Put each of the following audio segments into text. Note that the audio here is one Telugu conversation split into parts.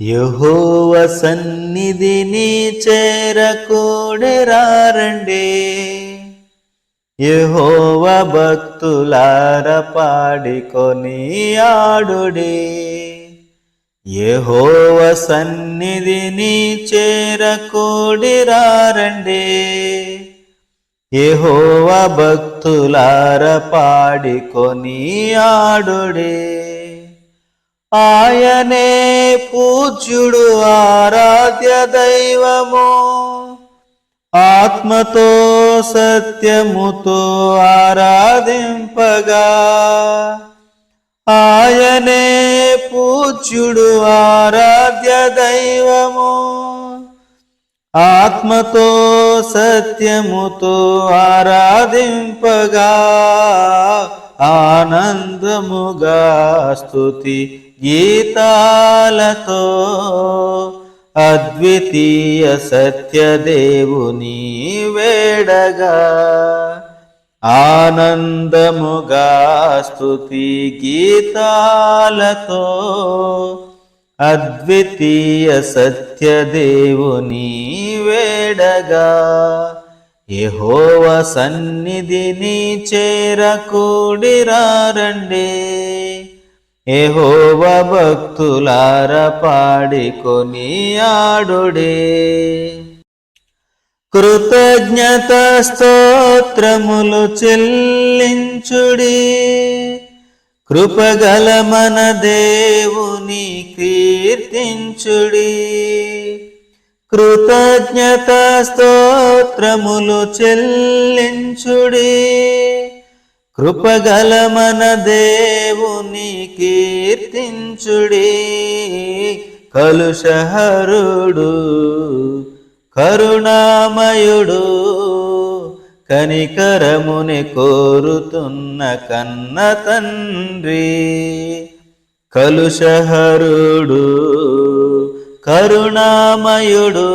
యహోవ సన్నిధిని చేరకూడెరారండి యహోవ భక్తులార పాడికొని ఆడుడి. యహోవ సన్నిధిని చేరకూడిరారండి యహోవ భక్తులార పాడికొని ఆడుడే. ఆయనే పూజ్యుడు ఆరాధ్య దైవము. ఆత్మతో సత్యముతో ఆరాధింపగా. ఆయనే పూజ్యుడు ఆరాధ్య దైవము. ఆత్మతో సత్యముతో ఆరాధింపగా. ఆనందముగా స్థుతి గీతాలతో. అద్వితీయ సత్యదేవుని వేడగా. ఆనందముగా స్థుతి గీతాలతో. అద్వితీయ సత్యదేవుని వేడగా. యహోవ సన్నిధిని చేరకూడిరారండి యహోవ భక్తులార పాడికొని ఆడుడే. కృతజ్ఞత స్తోత్రములు చెల్లించుడి. కృపగల మన దేవుని కీర్తించుడి. కృతజ్ఞత స్తోత్రములు చెల్లించుడి. కృపగల మన దేవుని కీర్తించుడి. కలుషహరుడు కరుణామయుడు కనికరముని కోరుతున్న కన్న తండ్రి. కలుషహరుడు కరుణామయుడు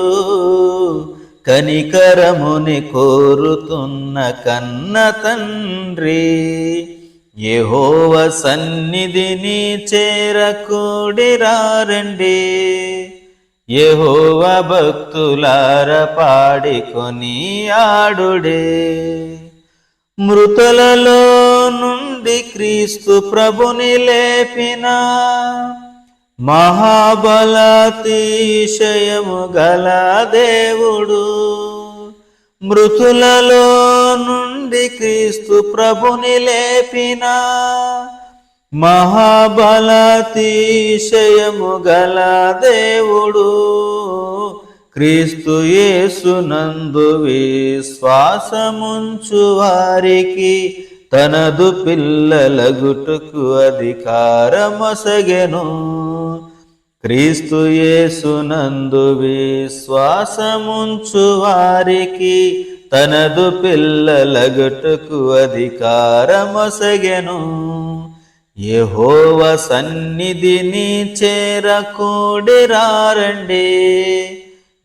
కనికరముని కోరుతున్న కన్న తండ్రి యెహోవ సన్నిధిని చేరకూడిరారండి యెహోవ భక్తులార పాడికొని ఆడుడే. మృతులలో నుండి క్రీస్తు ప్రభుని లేపినా మహాబలాతిశయము గల దేవుడు. మృతులలో నుండి క్రీస్తు ప్రభుని లేపిన మహాబలాతిశయము గల దేవుడు. క్రీస్తు యేసునందు విశ్వాసముంచు వారికి తనదు పిల్లలగుటకు అధికారమొసగెను. క్రీస్తు యేసునందు విశ్వాసముంచు వారికి తనదు పిల్లలగుటకు అధికారమొసగెను. యెహోవ సన్నిధిని చేరకూడిరారండి.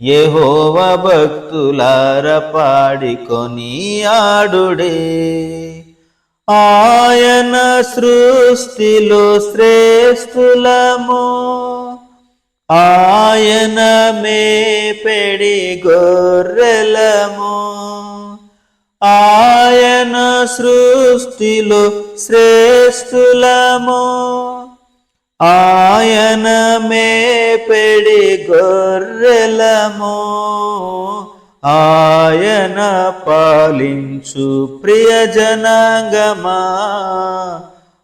యెహోవ భక్తులార పాడికొని ఆడుడే. ఆయన సృష్టిలో శ్రేష్ఠులము. ఆయన మే పెడి గొర్రెలము. ఆయన సృష్టిలో శ్రేష్ఠులము. ఆయన మే పెడి గొర్రెలము. ఆయన పాలించు ప్రియజనాంగమా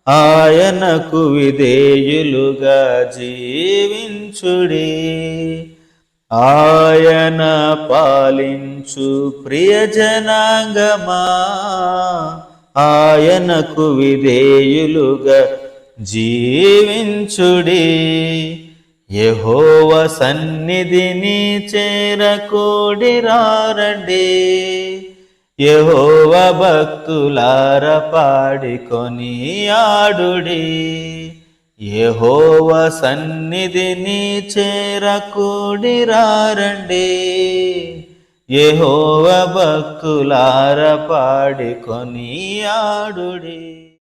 ఆయనకు విధేయులుగా జీవించుడి. ఆయన పాలించు ప్రియజనాంగమా ఆయనకు విధేయులుగా జీవించుడి. యహోవ సన్నిధిని చేరకూడిరారండి యహోవ భక్తులార పాడికొని ఆడుడి. యహోవ సన్నిధిని చేరకూడిరారండి యహోవ భక్తులార పాడికొని ఆడుడి.